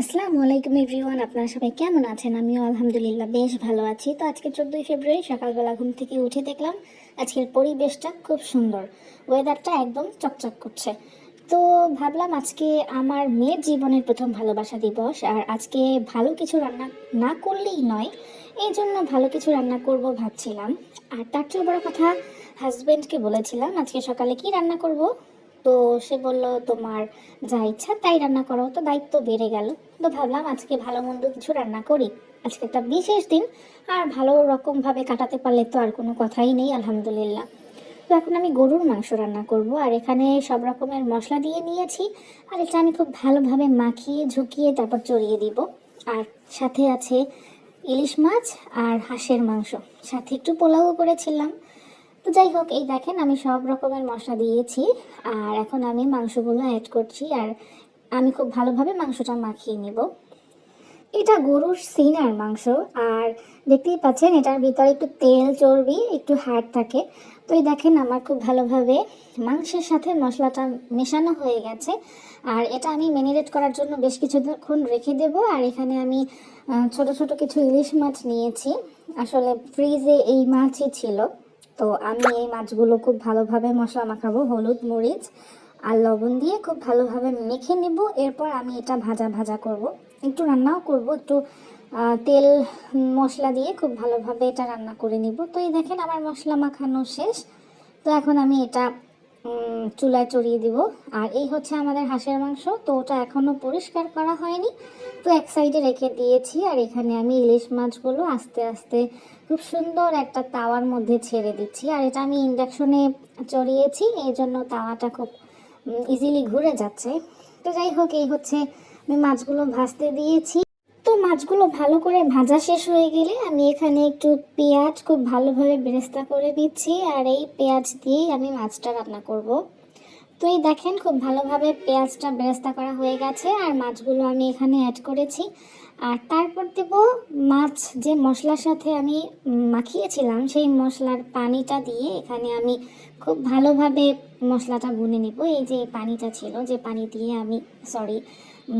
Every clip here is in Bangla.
আসসালামু আলাইকুম এভরিওয়ান, আপনারা সবাই কেমন আছেন? আমিও আলহামদুলিল্লাহ বেশ ভালো আছি। তো আজকে চোদ্দোই ফেব্রুয়ারি, সকালবেলা ঘুম থেকে উঠে দেখলাম আজকের পরিবেশটা খুব সুন্দর। ওয়েদারটা একদম চকচক করছে। তো ভাবলাম আজকে আমার মেয়ের জীবনের প্রথম ভালোবাসা দিবস, আর আজকে ভালো কিছু রান্না না করলেই নয়, এই জন্য ভালো কিছু রান্না করব ভাবছিলাম। আর তার চেয়ে বড় কথা হাজব্যান্ডকে বলেছিলাম আজকে সকালে কি রান্না করব? তো সে বলল, তোমার যা ইচ্ছা তাই রান্না করো। তো দায়িত্ব বেড়ে গেল। তো ভাবলাম আজকে ভালো মন্দ কিছু রান্না করি। আজকে একটা বিশেষ দিন, আর ভালো রকমভাবে কাটাতে পারলে তো আর কোনো কথাই নেই, আলহামদুলিল্লাহ। তো এখন আমি গরুর মাংস রান্না করব, আর এখানে সব রকমের মশলা দিয়ে নিয়েছি, আর এটা আমি খুব ভালোভাবে মাখিয়ে, ঝুঁকিয়ে তারপর চড়িয়ে দিব। আর সাথে আছে ইলিশ মাছ আর হাঁসের মাংস, সাথে একটু পোলাও করেছিলাম। তো যাই হোক, এই দেখেন আমি সব রকমের মশলা দিয়েছি, আর এখন আমি মাংসগুলো অ্যাড করছি, আর আমি খুব ভালোভাবে মাংসটা মাখিয়ে নিব। এটা গরুর সিনার মাংস, আর দেখতেই পাচ্ছেন এটার ভিতরে একটু তেল চর্বি, একটু হাড় থাকে। তো এই দেখেন আমার খুব ভালোভাবে মাংসের সাথে মশলাটা মেশানো হয়ে গেছে। আর এটা আমি ম্যারিনেট করার জন্য বেশ কিছুক্ষণ রেখে দেব। আর এখানে আমি ছোট ছোট কিছু ইলিশ মাছ নিয়েছি। আসলে ফ্রিজে এই মাছই ছিল। তো আমি এই মাছগুলো খুব ভালোভাবে মশলা মাখাবো, হলুদ, মরিচ। আর লবণ দিয়ে খুব ভালোভাবে মেখে নেব। এরপর আমি এটা ভাজা ভাজা করব। একটু রান্নাও করব, একটু তেল মশলা দিয়ে খুব ভালোভাবে এটা রান্না করে নিব। তো এই দেখেন আমার মশলা মাখানো শেষ। তো এখন আমি এটা চুলায় চড়িয়ে দিব। আর এই হচ্ছে আমাদের হাঁসের মাংস। তো ওটা এখনও পরিষ্কার করা হয়নি। তো এক সাইডে রেখে দিয়েছি। আর এখানে আমি ইলিশ মাছগুলো আস্তে আস্তে খুব সুন্দর একটা তাওয়ার মধ্যে ছেড়ে দিচ্ছি। আর এটা আমি ইন্ডাকশনে চড়িয়েছি। এই জন্য তাওয়াটা খুব ইজিলি ঘুরে যাচ্ছে। তো যাই হোক, এই হচ্ছে আমি মাছগুলো ভাজতে দিয়েছি। তো মাছগুলো ভালো করে ভাজা শেষ হয়ে গেলে আমি এখানে একটু পেঁয়াজ খুব ভালোভাবে বেরেস্তা করে দিচ্ছি আর এই পেঁয়াজ দিয়েই আমি মাছটা রান্না করব। তো এই দেখেন, খুব ভালোভাবে পেঁয়াজটা বেরেস্তা করা হয়ে গেছে, আর মাছগুলো আমি এখানে অ্যাড করেছি। আর তারপর দেব মাছ, যে মশলার সাথে আমি মাখিয়েছিলাম, সেই মশলার পানিটা দিয়ে এখানে আমি খুব ভালোভাবে মশলাটা গুনে নেব। এই যে পানিটা ছিল, যে পানি দিয়ে আমি সরি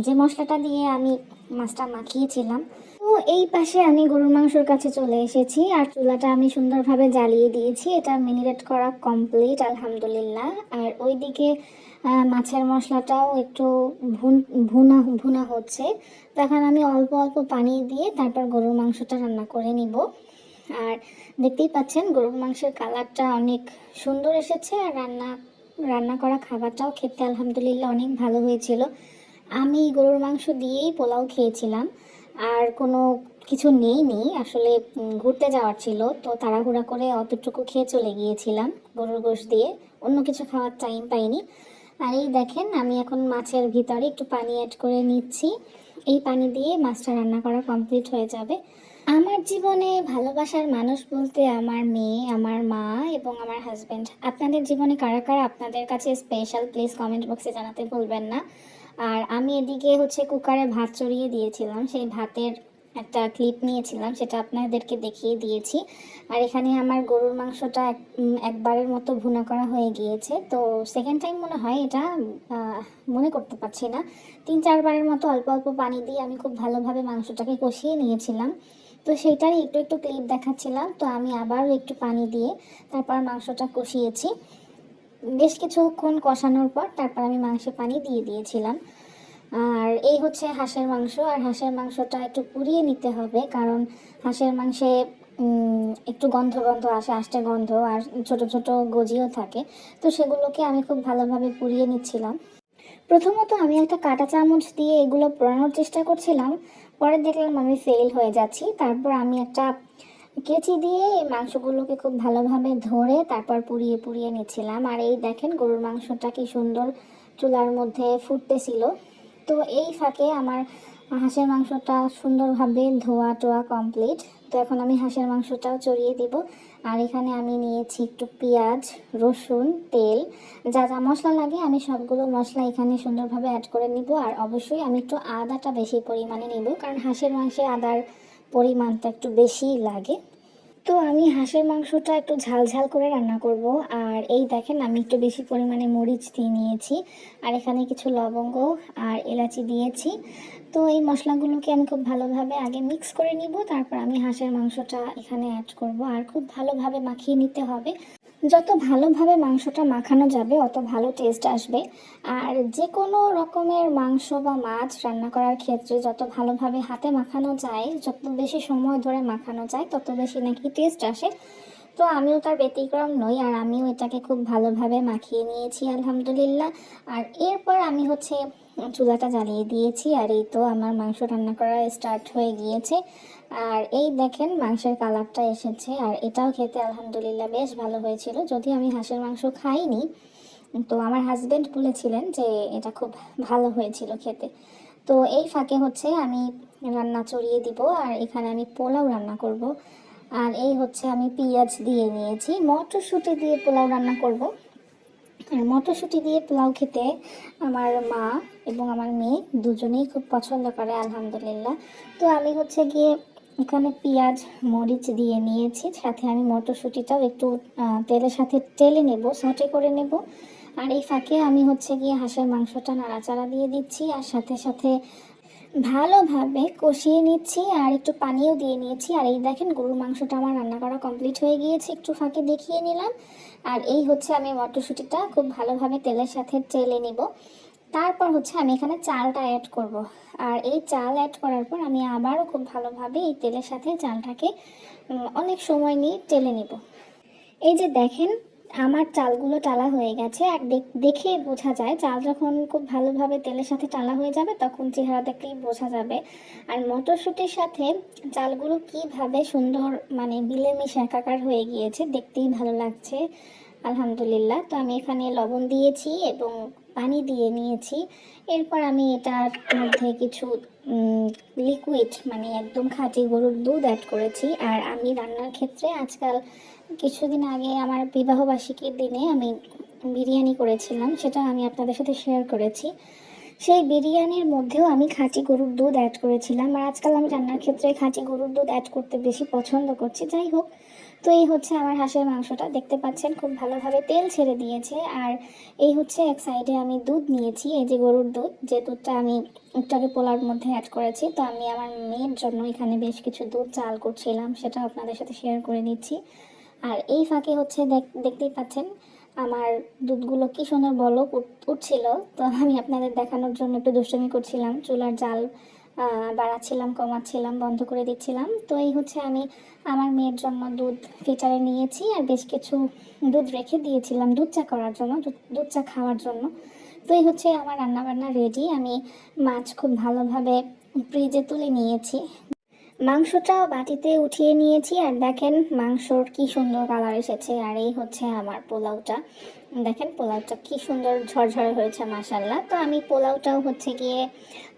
যে মশলাটা দিয়ে আমি মাছটা মাখিয়েছিলাম তো এই পাশে আমি গরুর মাংসর কাছে চলে এসেছি আর চুলাটা আমি সুন্দরভাবে জ্বালিয়ে দিয়েছি। এটা মিনিরেট করা কমপ্লিট, আলহামদুলিল্লাহ। আর ওইদিকে মাছের মশলাটাও একটু ভুন, ভুনা ভুনা হচ্ছে। তখন আমি অল্প অল্প পানি দিয়ে তারপর গরুর মাংসটা রান্না করে নিব। আর দেখতেই পাচ্ছেন, গরুর মাংসের কালারটা অনেক সুন্দর এসেছে আর রান্না রান্না করা খাবারটাও খেতে আলহামদুলিল্লাহ অনেক ভালো হয়েছিল। আমি গরুর মাংস দিয়েই পোলাও খেয়েছিলাম। আর কোনো কিছু নেইনি। আসলে ঘুরতে যাওয়ার ছিল। তো তাড়াহুড়া করে অতটুকু খেয়ে চলে গিয়েছিলাম গরুর গোশ দিয়ে। অন্য কিছু খাওয়ার টাইম পাইনি। আর এই দেখেন, আমি এখন মাছের ভিতরে একটু পানি অ্যাড করে নিচ্ছি। এই পানি দিয়ে মাছটা রান্না করা কমপ্লিট হয়ে যাবে। আমার জীবনে ভালোবাসার মানুষ বলতে আমার মেয়ে, আমার মা এবং আমার হাজব্যান্ড আপনাদের জীবনে কারা কারা আপনাদের কাছে স্পেশাল প্লিজ কমেন্ট বক্সে জানাতে ভুলবেন না। আর আমি এদিকে হচ্ছে কুকারে ভাত চড়িয়ে দিয়েছিলাম। সেই ভাতের একটা ক্লিপ নিয়েছিলাম, সেটা আপনাদেরকে দেখিয়ে দিয়েছি। আর এখানে আমার গরুর মাংসটা এক- একবারের মতো ভুনা করা হয়ে গিয়েছে। তো সেকেন্ড টাইম মনে হয় এটা মনে করতে পারছি না। তিন, চারবারের মতো অল্প অল্প পানি দিয়ে আমি খুব ভালোভাবে মাংসটাকে কষিয়ে নিয়েছিলাম। তো সেইটারই একটু একটু ক্লিপ দেখাচ্ছিলাম। তো আমি আবারও একটু পানি দিয়ে তারপর মাংসটা কষিয়েছি। বেশ কিছুক্ষণ কষানোর পর তারপর আমি মাংসে পানি দিয়ে দিয়েছিলাম। আর এই হচ্ছে হাঁসের মাংস। আর হাঁসের মাংসটা একটু পুড়িয়ে নিতে হবে, কারণ হাঁসের মাংসে একটু গন্ধ গন্ধ আসে, আষ্টে গন্ধ, আর ছোট ছোট গজিও থাকে। তো সেগুলোকে আমি খুব ভালোভাবে পুড়িয়ে নিচ্ছিলাম। প্রথমত আমি একটা কাঁটা চামচ দিয়ে এগুলো পোড়ানোর চেষ্টা করছিলাম। পরে দেখলাম আমি ফেল হয়ে যাচ্ছি। তারপর আমি একটা কেচি দিয়ে মাংসগুলোকে খুব ভালোভাবে ধরে তারপর পুড়িয়ে পুড়িয়ে নিচ্ছিলাম। আর এই দেখেন গরুর মাংসটা কি সুন্দর চুলার মধ্যে ফুটতেছিল। তো এই ফাঁকে আমার হাঁসের মাংসটা সুন্দরভাবে ধোয়া টোয়া কমপ্লিট তো এখন আমি হাঁসের মাংসটাও চড়িয়ে দিব। আর এখানে আমি নিয়েছি একটু পেঁয়াজ, রসুন, তেল। যা যা মশলা লাগে আমি সবগুলো মশলা এখানে সুন্দরভাবে অ্যাড করে নিব। আর অবশ্যই আমি একটু আদাটা বেশি পরিমাণে নিব। কারণ হাঁসের মাংসে আদার পরিমাণটা একটু বেশিই লাগে। তো আমি হাঁসের মাংসটা একটু ঝালঝাল ঝাল করে রান্না করব। আর এই দেখেন, আমি একটু বেশি পরিমাণে মরিচ দিয়ে নিয়েছি। আর এখানে কিছু লবঙ্গ আর এলাচি দিয়েছি। তো এই মশলাগুলোকে আমি খুব ভালোভাবে আগে মিক্স করে নিব। তারপর আমি হাঁসের মাংসটা এখানে অ্যাড করব। আর খুব ভালোভাবে মাখিয়ে নিতে হবে। যত ভালোভাবে মাংসটা মাখানো যাবে, অত ভালো টেস্ট আসবে। আর যে কোনো রকমের মাংস বা মাছ রান্না করার ক্ষেত্রে যত ভালোভাবে হাতে মাখানো যায়, যত বেশি সময় ধরে মাখানো যায়, তত বেশি নাকি টেস্ট আসে। তো আমিও তার ব্যতিক্রম নই, আর আমিও এটাকে খুব ভালোভাবে মাখিয়ে নিয়েছি, আলহামদুলিল্লাহ। আর এরপর আমি হচ্ছে চুলাটা জ্বালিয়ে দিয়েছি, আর এই তো আমার মাংস রান্না করা স্টার্ট হয়ে গিয়েছে। আর এই দেখেন মাংসের কালারটা এসেছে, আর এটাও খেতে আলহামদুলিল্লাহ বেশ ভালো হয়েছিল। যদি আমি হাঁসের মাংস খাইনি, তো আমার হাজবেন্ড বলেছিলেন যে এটা খুব ভালো হয়েছিল খেতে। তো এই ফাঁকে হচ্ছে আমি রান্না চড়িয়ে দিব, আর এখানে আমি পোলাও রান্না করব। আর এই হচ্ছে আমি পেঁয়াজ দিয়ে নিয়েছি, মটরশুঁটি দিয়ে পোলাও রান্না করব। আর মটরশুঁটি দিয়ে পোলাও খেতে আমার মা এবং আমার মেয়ে দুজনেই খুব পছন্দ করে, আলহামদুলিল্লাহ। তো আমি হচ্ছে গিয়ে এখানে পেঁয়াজ, মরিচ দিয়ে নিয়েছি। সাথে আমি মটরশুঁটিটাও একটু তেলের সাথে তেলে নেব সটে করে নেব। আর এই ফাঁকে আমি হচ্ছে গিয়ে হাঁসের মাংসটা নাড়াচাড়া দিয়ে দিচ্ছি আর সাথে সাথে ভালোভাবে কষিয়ে নিচ্ছি আর একটু পানিও দিয়ে নিয়েছি। আর এই দেখেন গরুর মাংসটা আমার রান্না করা কমপ্লিট হয়ে গিয়েছে। একটু ফাঁকে দেখিয়ে নিলাম। আর এই হচ্ছে আমি মটরশুঁটিটা খুব ভালোভাবে তেলের সাথে চেলে নিব। তারপর হচ্ছে আমি এখানে চালটা অ্যাড করব। আর এই চাল অ্যাড করার পর আমি আবারও খুব ভালোভাবে এই তেলের সাথে চালটাকে অনেক সময় নিয়ে টেলে নিব। এই যে দেখেন, আমার চালগুলো টালা হয়ে গেছে। আর দেখ- বোঝা যায়, চাল যখন খুব ভালোভাবে তেলের সাথে টালা হয়ে যাবে, তখন চেহারা দেখলেই বোঝা যাবে। আর মটরশুঁটির সাথে চালগুলো কীভাবে সুন্দর মানে মিলেমিশে একাকার হয়ে গিয়েছে, দেখতেই ভালো লাগছে। আলহামদুলিল্লাহ। তো আমি এখানে লবণ দিয়েছি এবং পানি দিয়ে নিয়েছি। এরপর আমি এটার মধ্যে কিছু লিকুইড মানে একদম খাঁটি গরুর দুধ অ্যাড করেছি। আর আমি রান্নার ক্ষেত্রে আজকাল কিছুদিন আগে আমার বিবাহবার্ষিকীর দিনে আমি বিরিয়ানি করেছিলাম, সেটা আমি আপনাদের সাথে শেয়ার করেছি। সেই বিরিয়ানির মধ্যেও আমি খাঁটি গরুর দুধ অ্যাড করেছিলাম। আর আজকাল আমি রান্নার ক্ষেত্রে খাঁটি গরুর দুধ অ্যাড করতে বেশি পছন্দ করছি। যাই হোক তো এই হচ্ছে আমার হাঁসের মাংসটা। দেখতে পাচ্ছেন খুব ভালোভাবে তেল ছেড়ে দিয়েছে। আর এই হচ্ছে এক সাইডে আমি দুধ নিয়েছি, এই যে গরুর দুধ। যে দুধটা আমি একটু আগে পোলার মধ্যে অ্যাড করেছি, তো আমি আমার মেয়ের জন্য এখানে বেশ কিছু দুধ চাল করছিলাম সেটা আপনাদের সাথে শেয়ার করে নিচ্ছি। আর এই ফাঁকে হচ্ছে দেখ- দেখতেই পাচ্ছেন আমার দুধগুলো কি সুন্দর বলক উঠছিল। তো আমি আপনাদের দেখানোর জন্য একটু দুষ্টুমি করছিলাম, চুলার জাল বাড়াচ্ছিলাম, কমাচ্ছিলাম, বন্ধ করে দিচ্ছিলাম। তো এই হচ্ছে আমি আমার মেয়ের জন্য দুধ ফিচারে নিয়েছি আর বেশ কিছু দুধ রেখে দিয়েছিলাম দুধ চা করার জন্য, দুধ চা খাওয়ার জন্য। তো এই হচ্ছে আমার রান্নাবান্না রেডি আমি মাছ খুব ভালোভাবে ফ্রিজে তুলে নিয়েছি। মাংসটাও বাটিতে উঠিয়ে নিয়েছি আর দেখেন মাংসর কি সুন্দর কালার এসেছে আর এই হচ্ছে আমার পোলাওটা। দেখেন পোলাওটা কি সুন্দর ঝরঝরে হয়েছে মাসাল্লাহ তো আমি পোলাওটাও হচ্ছে গিয়ে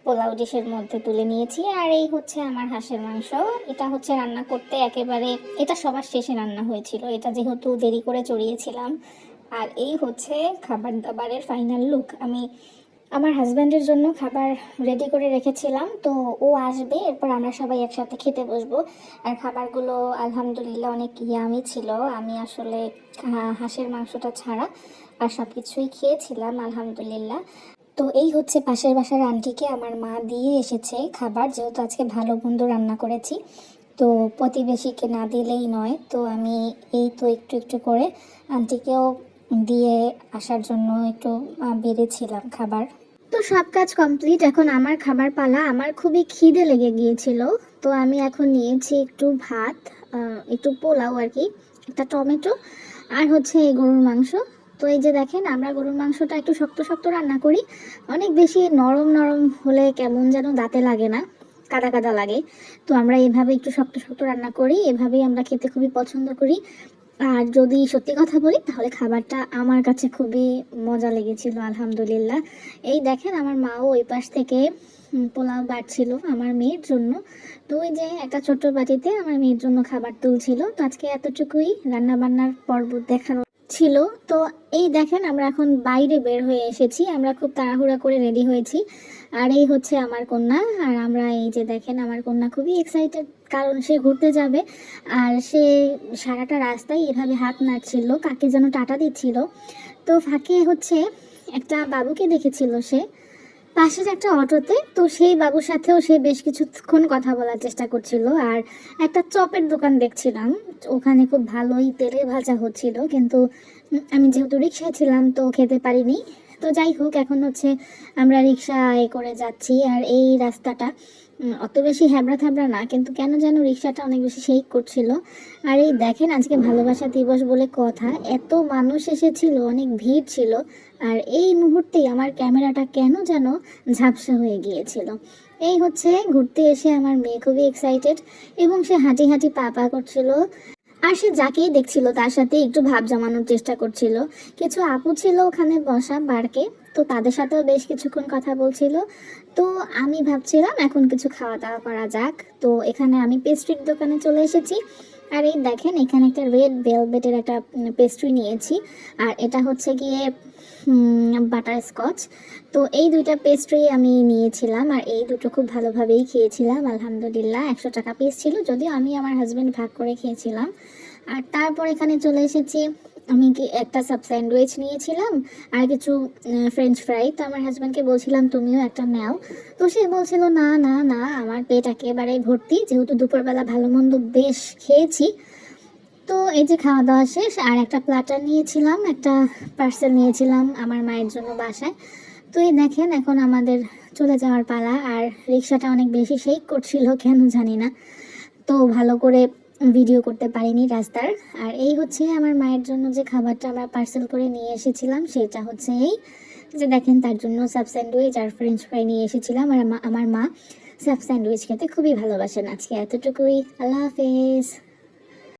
পোলাও ডিশের মধ্যে তুলে নিয়েছি আর এই হচ্ছে আমার হাঁসের মাংস। এটা হচ্ছে রান্না করতে একেবারে, এটা সবার শেষে রান্না হয়েছিল। এটা যেহেতু দেরি করে চড়িয়েছিলাম। আর এই হচ্ছে খাবার দাবারের ফাইনাল লুক আমি আমার হাজব্যান্ডের জন্য খাবার রেডি করে রেখেছিলাম, তো ও আসবে, এরপর আমরা সবাই একসাথে খেতে বসবো। আর খাবারগুলো আলহামদুলিল্লাহ অনেক ইয়ামি ছিল। আমি আসলে হাঁসের মাংসটা ছাড়া আর সব কিছুই খেয়েছিলাম, আলহামদুলিল্লাহ। তো এই হচ্ছে পাশের বাসার আন্টিকে, আমার মা দিয়ে এসেছে খাবার, যেহেতু আজকে ভালো বন্ধু রান্না করেছি। তো প্রতিবেশীকে না দিলেই নয়, তো আমি এই তো একটু একটু করে আন্টিকেও দিয়ে আসার জন্য একটু বেড়েছিলাম খাবার। তো সব কাজ কমপ্লিট এখন আমার খাবার পালা। আমার খুবই খিদে লেগে গিয়েছিল। তো আমি এখন নিয়েছি একটু ভাত একটু পোলাও আর কি, একটা টমেটো আর হচ্ছে এই গরুর মাংস। তো এই যে দেখেন, আমরা গরুর মাংসটা একটু শক্ত শক্ত রান্না করি। অনেক বেশি নরম নরম হলে কেমন যেন দাঁতে লাগে না, কাদা কাদা লাগে। তো আমরা এভাবে একটু শক্ত শক্ত রান্না করি। এভাবেই আমরা খেতে খুবই পছন্দ করি। আর যদি সত্যি কথা বলি, তাহলে খাবারটা আমার কাছে খুবই মজা লেগেছিল, আলহামদুলিল্লাহ। এই দেখেন, আমার মাও ওই পাশ থেকে পোলাও বাড়ছিল আমার মেয়ের জন্য। তো ওই যে একটা ছোট্ট বাটিতে আমার মেয়ের জন্য খাবার তুলছিল। তো আজকে এতটুকুই রান্না বান্নার পর্ব দেখানো ছিল। তো এই দেখেন, আমরা এখন বাইরে বের হয়ে এসেছি। আমরা খুব তাড়াহুড়া করে রেডি হয়েছি। আর এই হচ্ছে আমার কন্যা। আর আমরা এই যে দেখেন, আমার কন্যা খুবই এক্সাইটেড কারণ সে ঘুরতে যাবে আর সে সারাটা রাস্তায় এভাবে হাত নাড়ছিল, কাকে যেন টাটা দিচ্ছিল। তো ফাঁকে হচ্ছে একটা বাবুকে দেখেছিল সে। পাশের একটা অটোতে, তো সেই বাবুর সাথেও সে বেশ কিছুক্ষণ কথা বলার চেষ্টা করছিল। আর একটা চপের দোকান দেখছিলাম, ওখানে খুব ভালোই তেলে ভাজা হচ্ছিল, কিন্তু আমি যেহেতু রিক্সায় ছিলাম, তো খেতে পারিনি। তো যাই হোক, এখন হচ্ছে আমরা রিক্সা এ করে যাচ্ছি, আর এই রাস্তাটা অত বেশি হ্যাবড়া থ্যাবড়া না, কিন্তু কেন যেন রিক্সাটা অনেক বেশি শেক করছিল। আর এই দেখেন আজকে ভালোবাসা দিবস বলে কথা, এত মানুষ এসেছিল, অনেক ভিড় ছিল, আর এই মুহূর্তেই আমার ক্যামেরাটা কেন যেন ঝাপসা হয়ে গিয়েছিল। এই হচ্ছে ঘুরতে এসে আমার মেয়ে খুবই এক্সাইটেড এবং সে হাঁটি হাঁটি পা পা করছিল। আর সে যাকেই দেখছিল তার সাথে একটু ভাব জমানোর চেষ্টা করছিল। কিছু আপু ছিল ওখানে বসা বারকে, তো তাদের সাথেও বেশ কিছুক্ষণ কথা বলছিল। তো আমি ভাবছিলাম এখন কিছু খাওয়া দাওয়া করা যাক। তো এখানে আমি পেস্ট্রির দোকানে চলে এসেছি। আর এই দেখেন, এখানে একটা রেড ভেলভেটের একটা পেস্ট্রি নিয়েছি। আর এটা হচ্ছে গিয়ে বাটার স্কচ তো এই দুইটা পেস্ট্রি আমি নিয়েছিলাম। আর এই দুটো খুব ভালোভাবেই খেয়েছিলাম, আলহামদুলিল্লাহ। একশো টাকা পিস ছিল, যদিও আমি আমার হাজব্যান্ড ভাগ করে খেয়েছিলাম। আর তারপর এখানে চলে এসেছি আমি কি একটা সাব স্যান্ডউইচ নিয়েছিলাম আর কিছু ফ্রেঞ্চ ফ্রাই তো আমার হাজব্যান্ডকে বলছিলাম, তুমিও একটা নাও। তো সে বলছিল, না না না, আমার পেট একেবারে ভর্তি, যেহেতু দুপুরবেলা ভালো মন্দ বেশ খেয়েছি। তো এই যে খাওয়া দাওয়া শেষ, আর একটা প্লাটার নিয়েছিলাম, একটা পার্সেল নিয়েছিলাম আমার মায়ের জন্য বাসায়। তো এই দেখেন, এখন আমাদের চলে যাওয়ার পালা, আর রিক্সাটা অনেক বেশি শেক করছিল, কেন জানি না। তো ভালো করে ভিডিও করতে পারিনি রাস্তার। আর এই হচ্ছে আমার মায়ের জন্য যে খাবারটা আমরা পার্সেল করে নিয়ে এসেছিলাম, সেটা হচ্ছে এই যে দেখেন তার জন্য সাব স্যান্ডউইচ আর ফ্রেঞ্চ ফ্রাই নিয়ে এসেছিলাম। আর আমা- আমার মা সাব স্যান্ডউইচ খেতে খুবই ভালোবাসেন আজকে। এতটুকুই। আল্লাহ হাফেজ।